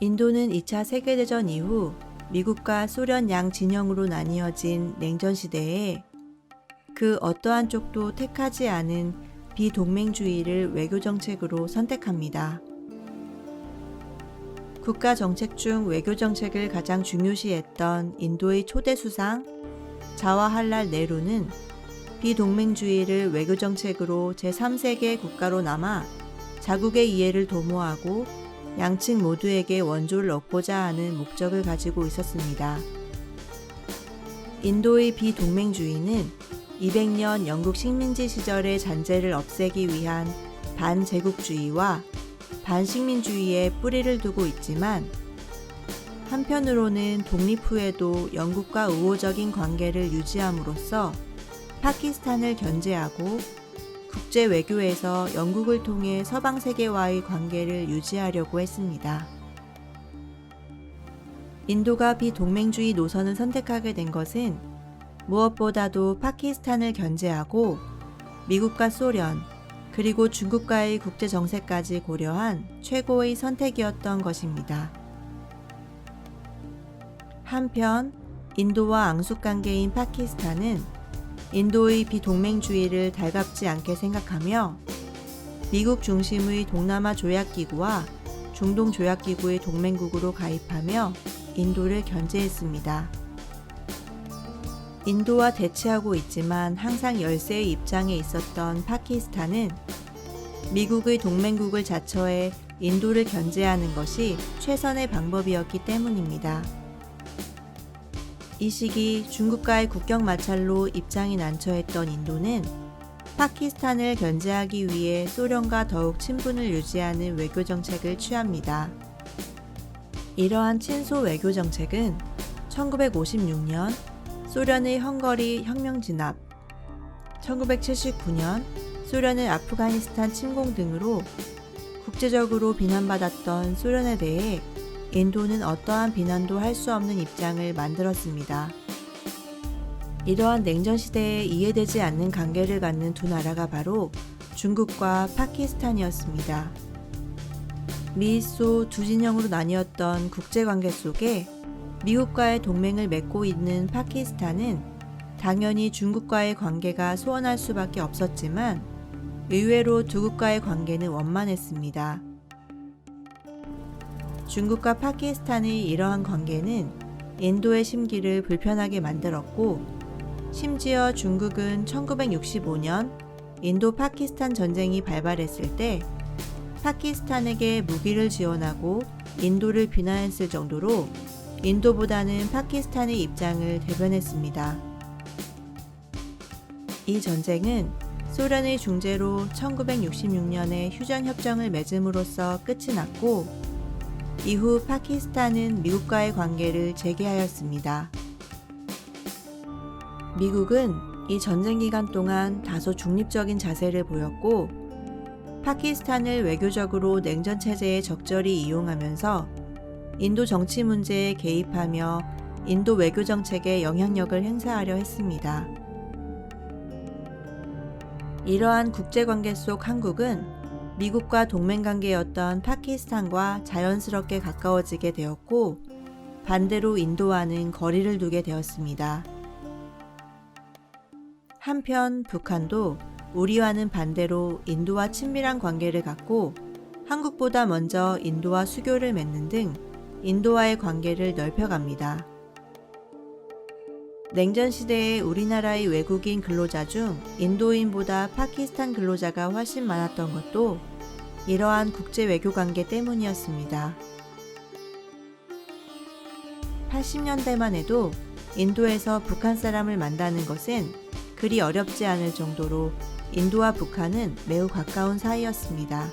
인도는 2차 세계대전 이후 미국과 소련 양 진영으로 나뉘어진 냉전 시대에 그 어떠한 쪽도 택하지 않은 비동맹주의를 외교 정책으로 선택합니다. 국가 정책 중 외교 정책을 가장 중요시했던 인도의 초대 수상 자와할랄 네루는 비동맹주의를 외교 정책으로 제3세계 국가로 남아 자국의 이해를 도모하고 양측 모두에게 원조를 얻고자 하는 목적을 가지고 있었습니다. 인도의 비동맹주의는 200년 영국 식민지 시절의 잔재를 없애기 위한 반제국주의와 반식민주의에 뿌리를 두고 있지만 한편으로는 독립 후에도 영국과 우호적인 관계를 유지함으로써 파키스탄을 견제하고 국제 외교에서 영국을 통해 서방 세계와의 관계를 유지하려고 했습니다. 인도가 비동맹주의 노선을 선택하게 된 것은 무엇보다도 파키스탄을 견제하고 미국과 소련, 그리고 중국과의 국제 정세까지 고려한 최고의 선택이었던 것입니다. 한편 인도와 앙숙 관계인 파키스탄은 인도의 비동맹주의를 달갑지 않게 생각하며 미국 중심의 동남아 조약기구와 중동 조약기구의 동맹국으로 가입하며 인도를 견제했습니다. 인도와 대치하고 있지만 항상 열세의 입장에 있었던 파키스탄은 미국의 동맹국을 자처해 인도를 견제하는 것이 최선의 방법이었기 때문입니다. 이 시기 중국과의 국경 마찰로 입장이 난처했던 인도는 파키스탄을 견제하기 위해 소련과 더욱 친분을 유지하는 외교 정책을 취합니다. 이러한 친소 외교 정책은 1956년 소련의 헝거리 혁명 진압, 1979년 소련의 아프가니스탄 침공 등으로 국제적으로 비난받았던 소련에 대해 인도는 어떠한 비난도 할 수 없는 입장을 만들었습니다. 이러한 냉전 시대에 이해되지 않는 관계를 갖는 두 나라가 바로 중국과 파키스탄이었습니다. 미소 두 진영으로 나뉘었던 국제 관계 속에 미국과의 동맹을 맺고 있는 파키스탄은 당연히 중국과의 관계가 소원할 수밖에 없었지만 의외로 두 국가의 관계는 원만했습니다. 중국과 파키스탄의 이러한 관계는 인도의 심기를 불편하게 만들었고 심지어 중국은 1965년 인도 파키스탄 전쟁이 발발했을 때 파키스탄에게 무기를 지원하고 인도를 비난했을 정도로 인도보다는 파키스탄의 입장을 대변했습니다. 이 전쟁은 소련의 중재로 1966년에 휴전협정을 맺음으로써 끝이 났고 이후 파키스탄은 미국과의 관계를 재개하였습니다. 미국은 이 전쟁 기간 동안 다소 중립적인 자세를 보였고 파키스탄을 외교적으로 냉전 체제에 적절히 이용하면서 인도 정치 문제에 개입하며 인도 외교 정책에 영향력을 행사하려 했습니다. 이러한 국제 관계 속 한국은 미국과 동맹 관계였던 파키스탄과 자연스럽게 가까워지게 되었고 반대로 인도와는 거리를 두게 되었습니다. 한편 북한도 우리와는 반대로 인도와 친밀한 관계를 갖고 한국보다 먼저 인도와 수교를 맺는 등 인도와의 관계를 넓혀갑니다. 냉전 시대에 우리나라의 외국인 근로자 중 인도인보다 파키스탄 근로자가 훨씬 많았던 것도 이러한 국제 외교 관계 때문이었습니다. 80년대만 해도 인도에서 북한 사람을 만나는 것은 그리 어렵지 않을 정도로 인도와 북한은 매우 가까운 사이였습니다.